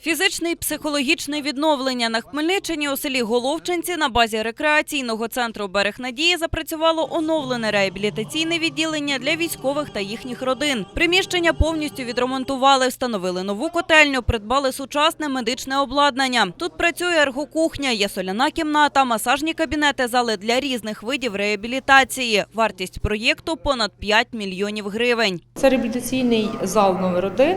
Фізичне і психологічне відновлення на Хмельниччині у селі Головчинці на базі рекреаційного центру Берег Надії запрацювало оновлене реабілітаційне відділення для військових та їхніх родин. Приміщення повністю відремонтували, встановили нову котельню, придбали сучасне медичне обладнання. Тут працює ергокухня, є соляна кімната, масажні кабінети, зали для різних видів реабілітації. Вартість проєкту понад 5 мільйонів гривень. Це реабілітаційний зал номер один.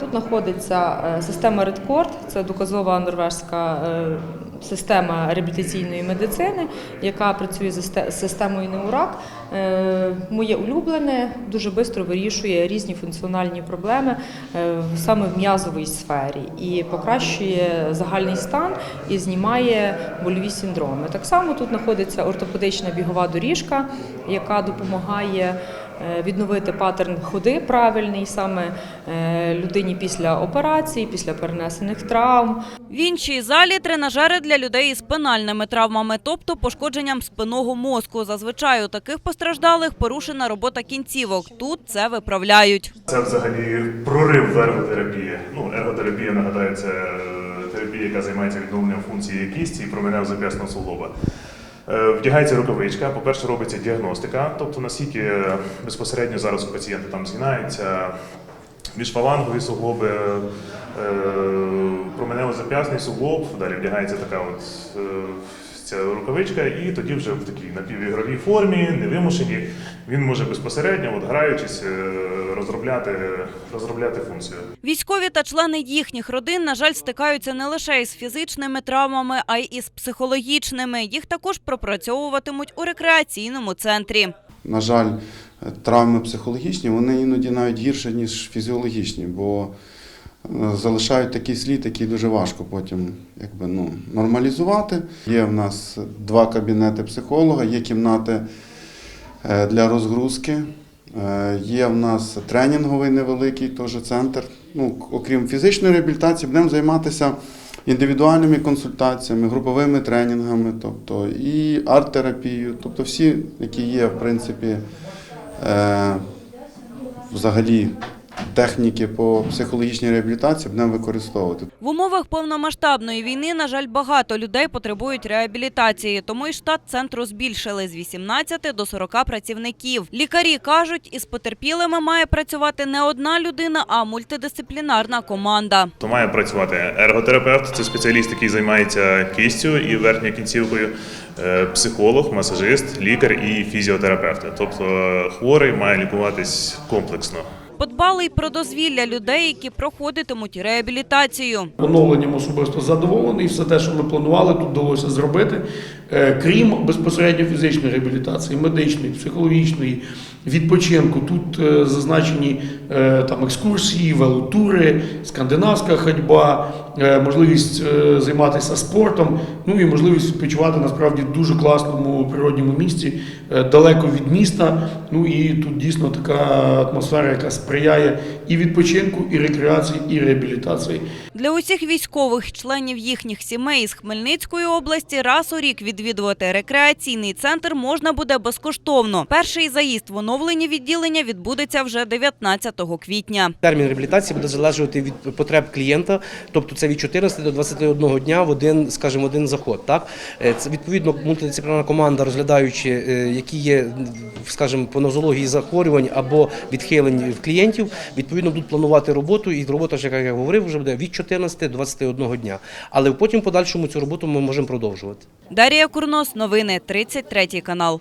Тут знаходиться е, система Redcord, це доказова норвежська е, система реабілітаційної медицини, яка працює з системою Неурак. Е, Моє улюблене дуже швидко вирішує різні функціональні проблеми е, саме в м'язовій сфері і покращує загальний стан і знімає больові синдроми. Так само тут знаходиться ортопедична бігова доріжка, яка допомагає відновити паттерн ходи правильний саме е, людині після операції, після перенесених травм. В іншій залі тренажери для людей із спинальними травмами, тобто пошкодженням спинного мозку. Зазвичай у таких постраждалих порушена робота кінцівок. Тут це виправляють. Це взагалі прорив в ерготерапії. Ну, ерготерапія, нагадаю, це е, терапія, яка займається відновленням функції кісті і променев зап'ясного суглоба. Е, Вдягається рукавичка. По-перше, робиться діагностика, тобто наскільки е, безпосередньо зараз у пацієнта там згинаються міжфалангові суглоби, е, променево-зап'ясний суглоб, далі вдягається така от ця рукавичка, і тоді вже в такій напівігровій формі, невимушені, він може безпосередньо, от, граючись, е, розробляти, розробляти функцію. Військові та члени їхніх родин, на жаль, стикаються не лише із фізичними травмами, а й із психологічними. Їх також пропрацьовуватимуть у рекреаційному центрі. На жаль, травми психологічні, вони іноді навіть гірше, ніж фізіологічні, бо залишають такий слід, який дуже важко потім якби, ну, нормалізувати. Є в нас два кабінети психолога, є кімнати е, для розгрузки. Е, Є в нас тренінговий невеликий теж центр. Ну, окрім фізичної реабілітації, будемо займатися індивідуальними консультаціями, груповими тренінгами, тобто і арт-терапією, тобто всі, які є, в принципі, е, взагалі техніки по психологічній реабілітації будемо використовувати. В умовах повномасштабної війни, на жаль, багато людей потребують реабілітації, тому і штат центру збільшили з 18 до 40 працівників. Лікарі кажуть, із потерпілими має працювати не одна людина, а мультидисциплінарна команда. То має працювати ерготерапевт, це спеціаліст, який займається кістю і верхньою кінцівкою, е, психолог, масажист, лікар і фізіотерапевт. Тобто е, хворий має лікуватись комплексно. Подбали й про дозвілля людей, які проходитимуть реабілітацію. Оновленням особисто задоволений. Все те, що ми планували, тут вдалося зробити. Е, Крім безпосередньо фізичної реабілітації, медичної, психологічної, відпочинку. Тут е, зазначені е, там екскурсії, велотури, скандинавська ходьба, можливість займатися спортом, ну і можливість відпочивати насправді дуже класному природньому місці, далеко від міста. Ну і тут дійсно така атмосфера, яка сприяє і відпочинку, і рекреації, і реабілітації. Для усіх військових членів їхніх сімей з Хмельницької області раз у рік відвідувати рекреаційний центр можна буде безкоштовно. Перший заїзд в оновлені відділення відбудеться вже 19 квітня. Термін реабілітації буде залежати від потреб клієнта, тобто це від 14 до 21 дня в один, скажімо, один заход. Так Е, це відповідно мультидисциплінарна команда, розглядаючи, е, які є, скажімо, по нозології захворювань або відхилень в клієнтів, відповідно будуть планувати роботу, і робота, як я говорив, вже буде від 14 до 21 дня. Але потім подальшому цю роботу ми можемо продовжувати. Дарія Курнос, новини 33 канал.